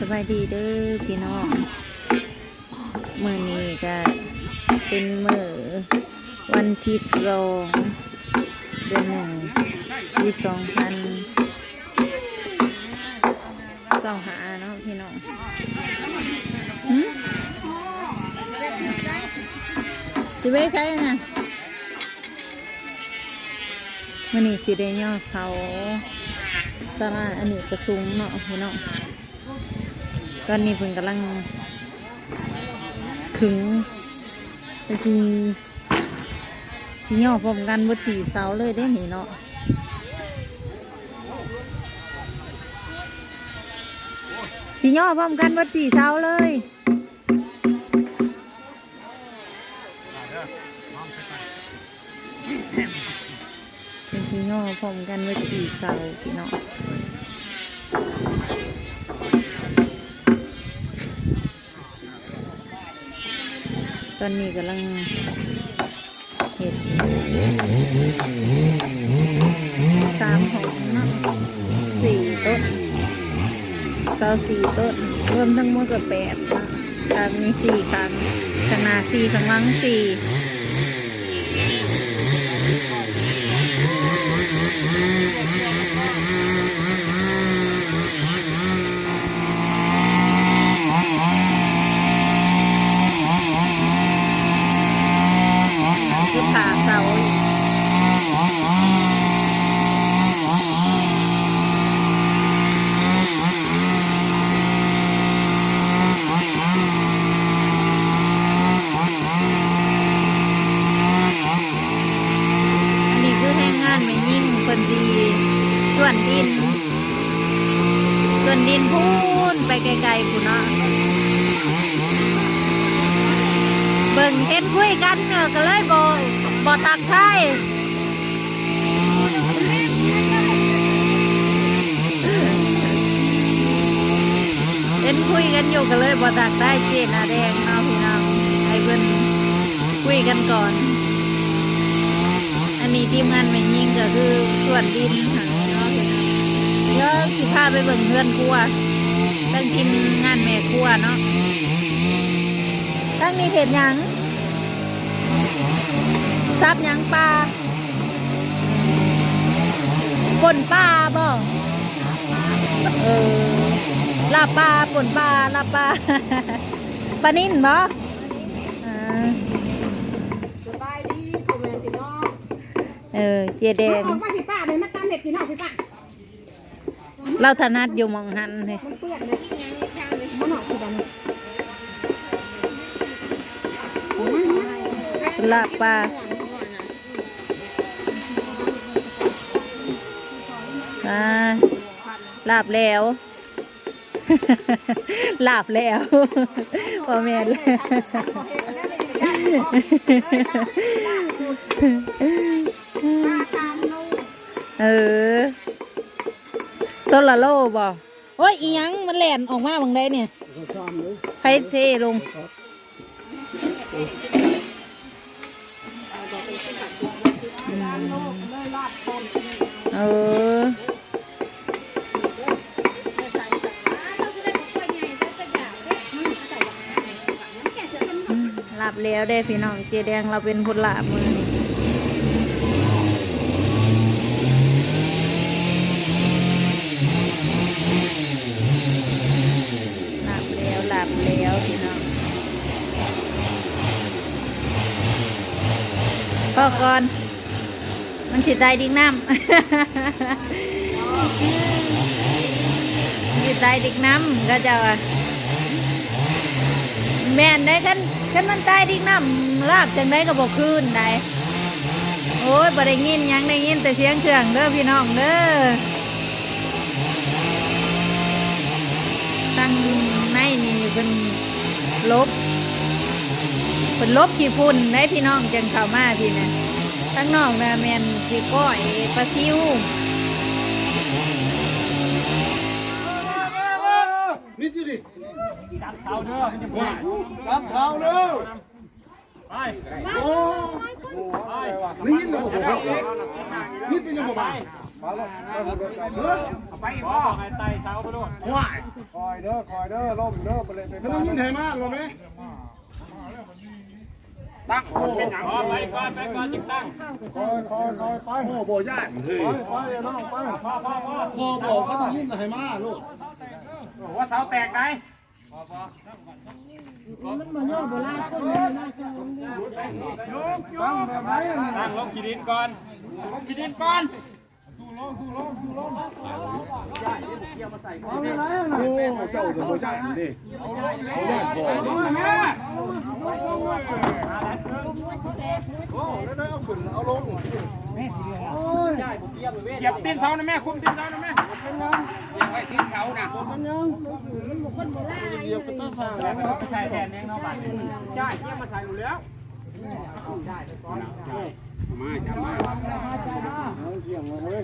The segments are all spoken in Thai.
สบายดีเด้อพี่น้องมื่อนี้ก็เป็นมื่อวันที่สองเดือนหนึ่งปีสองพันสองหาเนาะพี่น้องหืมสิเว้ใช่ไงมื่อนี้สิได้ย่อเสาสาราอันนี้กระซุ้มเนาะพี่น้อง ตอนนี้เพิ่งกำลังขึงไปทีทีย่อพร้อมกันบดสีเสาเลยได้หนิเนาะสีย่อพร้อมกันบดสีเสาเลยเป็นสีย่อพร้อมกันบดสีเสาพี่เนาะ ตอนนี้กำลังเห็ดสามหงเนาะสี่ต้นเสาสี่ต้นรวมทั้งหมดก็แปดนาะทางนี้สี่ครั้งข้างนาสี่ข้างหลังสี่คือผ่าเสาอีกอันนี้คือแห้งงานไม่ยิ่งคนดี ส่วนดิน ส่วนดินพูนไปไกลๆคุณเนาะ เบิ่งเห็นคุยกันเนอะก็เลยบอบอตักไทายเห็น คุยกันอยู่ก็เลยบอตักได้เจนาแดงเนาะพี่น้องให้เพิ่นคุยกันก่อน อันนี้ทีมงานไม่ยิงก็คือส่วนดินค่ะเนาะพี่น้องเดี๋ยวสิพาไปเบิ่งเพื่อนครัวตั้งทีมงานแม่ครัวเนาะตั้งมีเห็ดหยังซับหยังปลาป่นปลาบ่เออ ลาบปลาป่นปลาลาบปลาปลานิ่นบ่อ่าสบายดีพ่อแม่พี่น้องเออเจแดงเอามาพี่ป้าเลยมาตามเห็ดพี่น้องพี่ป้าเราถนัดอยู่หมองหันเลยมันเปื้อนเลยที่ไงข้างเลยมันหนอกคือแบบนี้ลาบปลาอ่าลาบแล้ว ลาบแล้วพ่อแม่นแล้วป้าสามโลเออต้นละโลบ่โอ้ยอีหยังมันแหลนออกมาบางได้เนี่ยไฟเทลงเลยรอดต้นเอออืมลาบ แล้วได้พี่น้องเจแดงเราเป็นคนลามือนี่ลาบแล้วลาบแล้วพี่น้องก็ก่อน มันสิตายดิ้งน้ำสิตายดิ้งน้ำก็จะว่าแม่นได้กัน กันมันตายดิ้งน้ำลาบจังได้ก็บอกคืนได้โอ้ยบ่ได้ยินยังได้ยินแต่เสียงเครื่องเด้อพี่น้องเด้อตั้งในนี่เป็นลบเป็นลบขี้ฝุ่นได้พี่น้องจังเข้ามาพี่นะตั้งนอกนะแมนสีก้อยปลาซิว นี่ดิดิจับเท้าเด้อจับเท้าเด้อไปโอ้ไปนี่ยินเลยบนี่เป็นยังบอกมาไปไปอีกพ่ไอ้ไต่เสาไปด้วยว้ายคอยเด้อคอยเด้อล่มเด้อไปเลยไปต้องยินไหมาหรอไหมตั้งเป็นอย่างไปก่อนไปก่อนจิงตั้งคอยคอยคอยไปโอ้โหย่านไปไปน้องไปพ่อพ่อพ่อพ่อบอกเขาต้องยินไหมาลูก ว่าเสาแตกไหนฟังแบบไหนตั้งลงขีดินก่อนลงขีดินก่อนเอาไปไหนโอ้เจ้าจะโมย่าดิโมย่านพ่อโอ้แล้วได้เอาขึ้นเอาลงโอ้ยเหยียบตีนเสานะแม่คุมตีนเสานะแม่ ยังเดียวกับตาสร้างแล้วไม่ใช่แทนเองเนาะบ้านใช่เยี่ยมมาใส่อยู่แล้วมาจะมาเอาเสียงมาเว้ย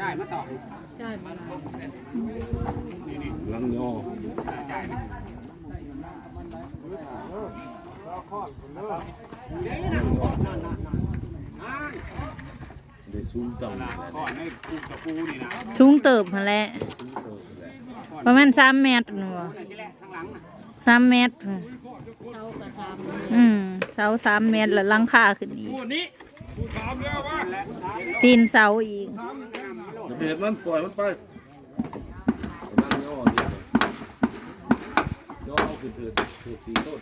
ได้มาต่อลังยอได้ ซูมต่ำก่อนให้กูกับกูนี่นะสูงเติบมาแหล้วประมาณสามเมตรหนูสามเมตรอืมเสาสามเมตรแล้วหลังคาขึ้นอีกกูนี่กูถามแล้วว่าตีนเสาอีกอย่าเบียดมันปล่อยมันไปนั่งย่อนี่ย่อเอาคือเธอเธอสีต้น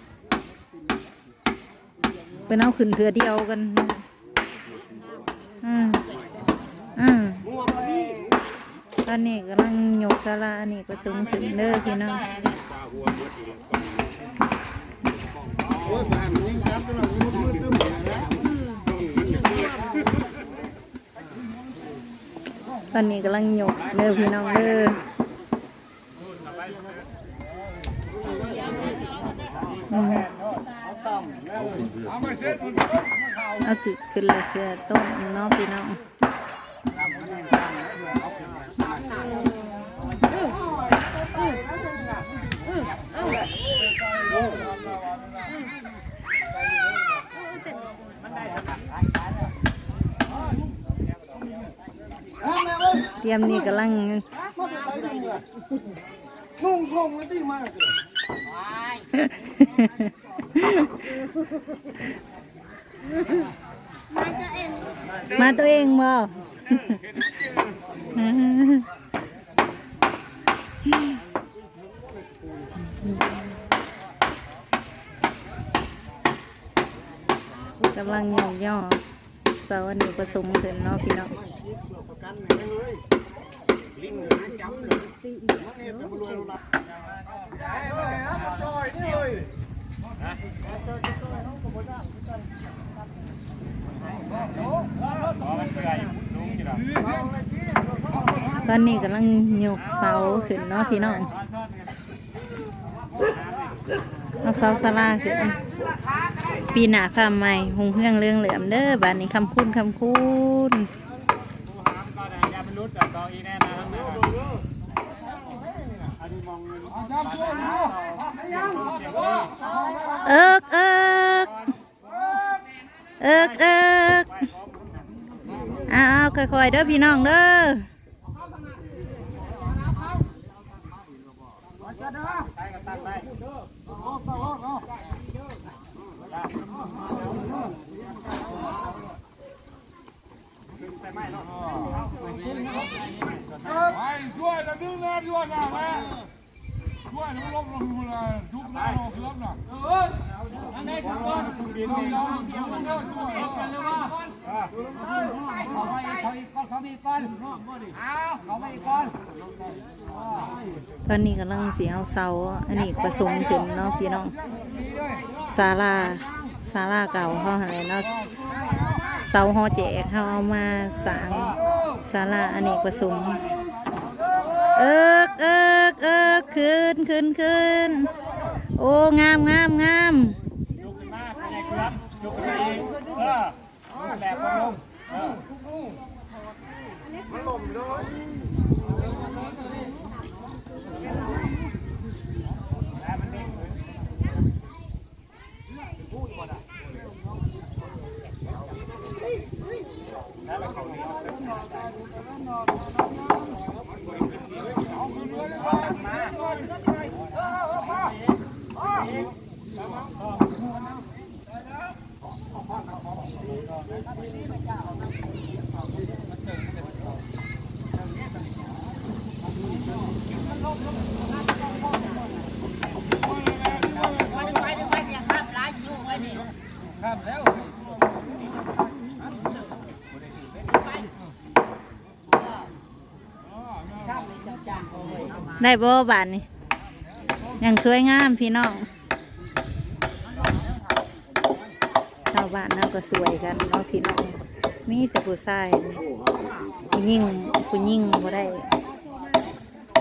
เป็นเอาขึ้นเถือเดียวกันอืมอืมต อนนี้กำลังยกสาราอันนี้ก็สูงขึ้นเด้อพี่น้องอันยิ่งครับตัวนั้นมืดมืดตึ้มเลยนะตอนนี้กำลังยกเด้อพี่น้องเด้อเอาขึ้นขึ้นเลยเสือต้นเนาะพี่น้อง เตรียมนี่กำลังนุ่งคงแล้วที่มากเลยมาตัวเองบ่ กำลังย่อย่อเสาอันนี้ผสมขึ้นเนาะพี่น้องตอนนี้กำลังยกเสาขึ้นเนาะพี่น้องเอาเสาสลาขึ้น ปีหน้าพาใหม่หงเฮืองเรื่องเหลือมเด้อบ้านนี้คำคุณคำคุณกูหามก็ได้ยาเป็นรุดกับกองอีแน่นะทั้งนั้นอันนี้มองเงินจับตัวนะเอิกเอิกเอิกเอิกเอาเอาค่อยๆเด้อพี่น้องเด้อ ไปกับตั้งไป ไอ้ช่วยนะดึงนะช่วยนะแม่ช่วยนะลบลงมาทุกหน้าลงเครื่องนะเอออันไหนทุกคนดินนี่เราเสียงมันเยอะช่วยกันเลยว่า เขาไปเขาอีกก้อนเขาอีก้อนเอาเขาไปอีกก้อนตอนนี้กำลังสีเอาเสาอันนี้ผสมขึ้นเนาะพี่น้องศาลาศาลาเก่าเขาหายเนาะเสาหอแจกเขาเอามาสางศาลาอันนี้ผสมเอิกเอิกเอิกขึ้นขึ้นขึ้นโอ้งามงามงามยกขึ้นมาเป็นครับยกขึ้นมาเอีกเออแบบลง มันหล่มเลย ได้บ่บานนี่อย่างสวยงามพี่น้องชาวบ้านเราก็สวยกันเนาะพี่น้องมีแต่ผู้ชายผู้หญิงผู้หญิงบ่ได้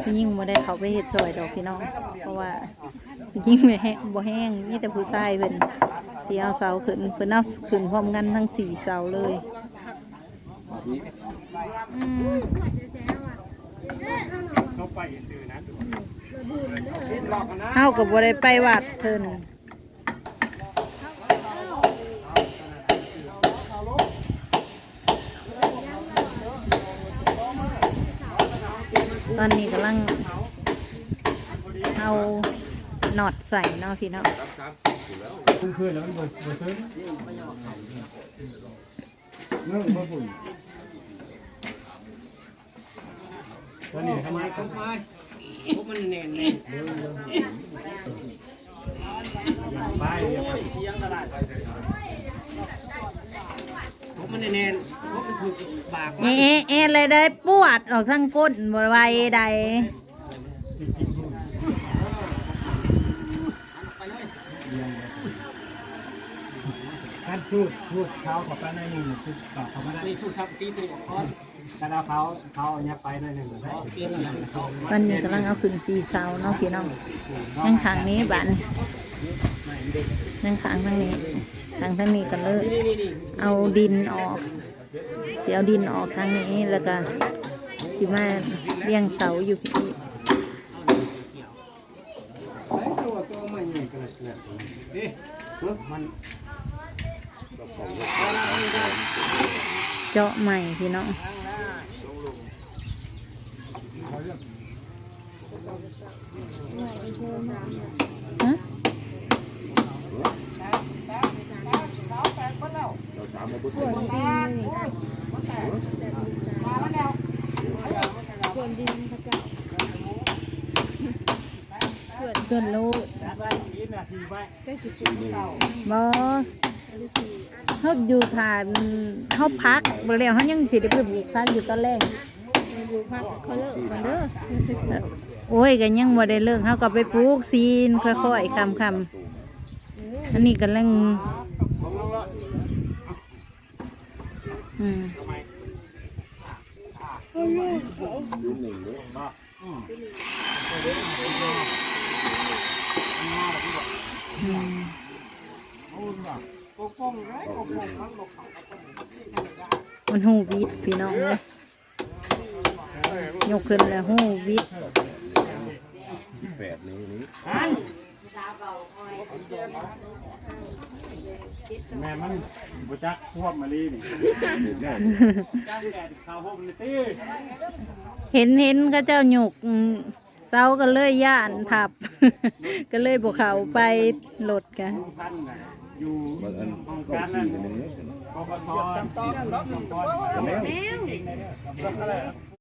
ผู้หญิงบ่ได้เขาไปเฮ็ดซอยดอกพี่น้อง เพราะว่าผู้หญิงไม่แห้งบ่แห้งมีแต่ผู้ชายเพิ่นที่เอาเสาขึ้นเพิ่นเอาขึ้นพร้อมกันทั้งสี่เสาเลยอืม เขาไปซื้อนะเฮาก็บ่ได้ไปวัดเพิ่นตอนนี้กำลังเอาหนอดใส่เนาะพี่เนาะคุ้มคืนแล้วมันเบิดเบิดซื้อเงื่อนมาปุ่นตัว นี้ทำไมก็มาพวกมันแน่นแน่ไปอย่าไปเสียงตลาดพวกมันแน่นพวกมันถูกปากเอ๊ะเอ๊ะเลยได้ปวดออกทั้งก้นบ่ไหวใดท่านพูดพูดเขาขอไปหน่อยหนึ่งพูดตอบเขาไม่ได้นี่พูดชักตีตัวคอน แต่เราเขาเขาเอาเนี้ยไปหน่อยหนึ่งเลยนอย่างเขาตอนนี้กำลังเอาขึ้นสีเสาเนาะพี่น้องยังขางนี้บันยังขางทางนี้ขางทางนี้กันเลย เอาดินออกเสียเอาดินออกทางนี้แล้วก็สิมาเลี้ยงเสาอยู่พี่เจาะใหม่พี่น้อง ฮะเราสามมาบุตรส่วนลูกยี่นาทีไปบอเขาอยู่ฐานเขาพักบ่แล้วเขายังสิได้ไปปลูกพักอยู่ตอนแรกอยู่พักเขาเลิกกันเด้อ โอ้ยก็ยังบ่ได้เลิกเขาก็ไปปลูกซีนค่อยๆคำคำอันนี้กำลังอืมยืนหนึ่งด้วยอืมมันหูวิดพี่น้องเลยยกขึ้นแล้วหูวิด แปดนี้นี้แม่มันบุจักควบมาลีนี่เด็ดแน่จ้างแดดข้าวพวกนี้ตีเห็นเห็นเขาเจ้าหยกอืมเสาก็เลยย่านทับ ก็เลยบวกเขาไปหลดกันท่านน่ะอยู่บางอันห้องก็การสี่นั่นกันนี้ปปสจำต้องจำต้องแล้วเก่งเลยเนี่ย